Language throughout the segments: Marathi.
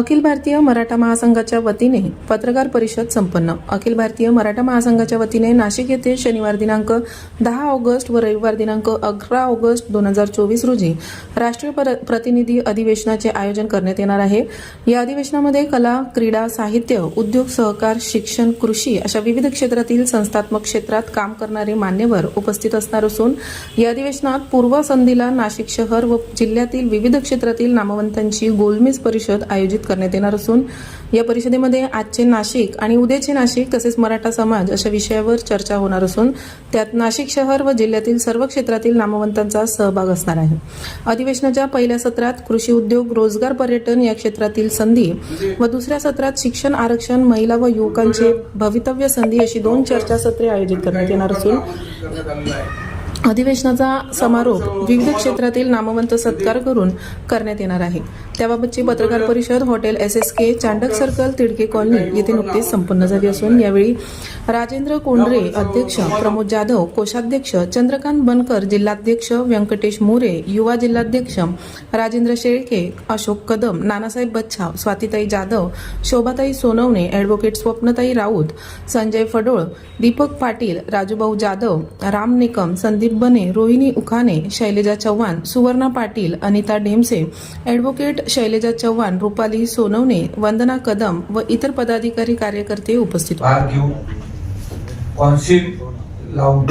अखिल भारतीय मराठा महासंघाच्या वतीने पत्रकार परिषद संपन्न. अखिल भारतीय मराठा महासंघाच्या वतीने नाशिक येथे शनिवार दिनांक दहा ऑगस्ट व रविवार दिनांक अकरा ऑगस्ट दोन हजार चोवीस रोजी राष्ट्रीय प्रतिनिधी अधिवेशनाचे आयोजन करण्यात येणार आहे. या अधिवेशनामध्ये कला क्रीडा साहित्य उद्योग सहकार शिक्षण कृषी अशा विविध क्षेत्रातील संस्थात्मक क्षेत्रात काम करणारे मान्यवर उपस्थित असणार असून या अधिवेशनात पूर्व संधीला नाशिक शहर व जिल्ह्यातील विविध क्षेत्रातील नामवंतांची गोलमेज परिषद आयोजित करण्यात येणार असून या परिषदेमध्ये आजचे नाशिक आणि उद्याचे नाशिक तसेच मराठा समाज अशा विषयावर चर्चा होणार असून त्यात नाशिक शहर व जिल्ह्यातील सर्व क्षेत्रातील नामवंतांचा सहभाग असणार आहे. अधिवेशनाच्या पहिल्या सत्रात कृषी उद्योग रोजगार पर्यटन या क्षेत्रातील संधी व दुसऱ्या सत्रात शिक्षण आरक्षण महिला व युवकांचे भवितव्य संधी अशी दोन चर्चासत्रे आयोजित करण्यात येणार असून अधिवेशनाचा समारोप विविध क्षेत्रातील नामवंत सत्कार करून करण्यात येणार आहे. त्याबाबतची पत्रकार परिषद hotel S S K Chandak circle Tidke colony येथे नुकतीच संपन्न झाली असून यावेळी राजेंद्र कोंडरे अध्यक्ष प्रमोद जाधव कोषाध्यक्ष चंद्रकांत बनकर जिल्हाध्यक्ष व्यंकटेश मोरे युवा जिल्हाध्यक्ष राजेंद्र शेळके अशोक कदम नानासाहेब बच्छाव स्वातीताई जाधव शोभाताई सोनवणे ॲडव्होकेट स्वप्नताई राऊत संजय फडोळ दीपक पाटील राजूभाऊ जाधव राम निकम संदीप बने रोहिणी उखाने शैलेजा चव्हाण सुवर्णा पाटील अनिता ढेमसे ॲडव्होकेट शैलेजा चव्हाण रुपाली सोनवणे वंदना कदम व इतर पदाधिकारी कार्यकर्ते उपस्थित भाग घेऊन कॉन्सिल लावून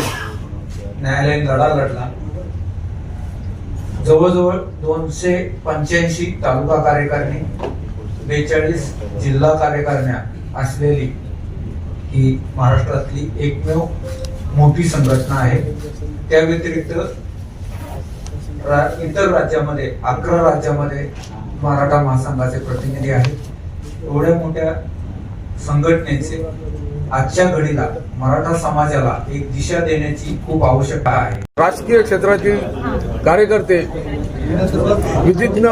न्यायालयीन लढा लढला. जवळजवळ दोनशे पंच्याऐंशी तालुका कार्यकारिणी बेचाळीस जिल्हा कार्यकारिण्या असलेली ही महाराष्ट्रातली एकमेव मोठी संघटना आहे. त्या व्यतिरिक्त रा- इतर राज्यामध्ये अकरा राज्यामध्ये मराठा महासंघाचे प्रतिनिधी आहेत. एवढ्या मोठ्या संघटनेचे आजच्या घडीला मराठा समाजाला एक दिशा देण्याची खूप आवश्यकता आहे. राजकीय क्षेत्रातील कार्यकर्ते विधिज्ञ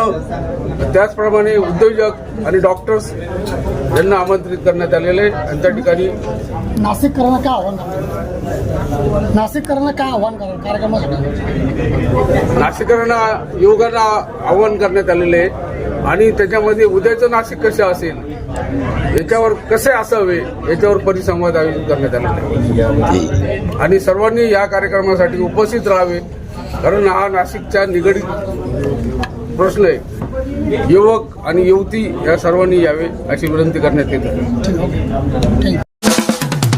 त्याचप्रमाणे उद्योजक आणि डॉक्टर्स यांना आमंत्रित करण्यात आलेले आहे. आणि त्या ठिकाणी नाशिककरांना काय आव्हान करणार? नाशिककरांना काय आव्हान करणार? कार्यक्रमासाठी नाशिकरांना युवकांना आवाहन करण्यात आलेले आहे. आणि त्याच्यामध्ये उद्याचं नाशिक कसं असेल याच्यावर कसे असावे याच्यावर परिसंवाद आयोजित करण्यात आलेला आहे. आणि सर्वांनी या कार्यक्रमासाठी उपस्थित राहावे कारण हा नाशिकच्या निगडीत प्रश्न आहे. युवक आणि युवती या सर्वांनी यावे अशी विनंती करण्यात येते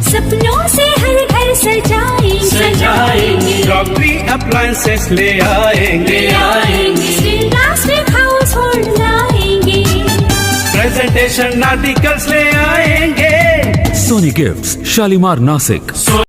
सपनों से हर घर सजाएंगे सजाएंगे। डॉक्टरी अप्लायंसेस ले आएंगे। आएंगे स्टील प्लास्टिक हाउस होल्ड लाएंगे। प्रेजेंटेशन आर्टिकल्स ले आएंगे। Sony gifts Shalimar Nashik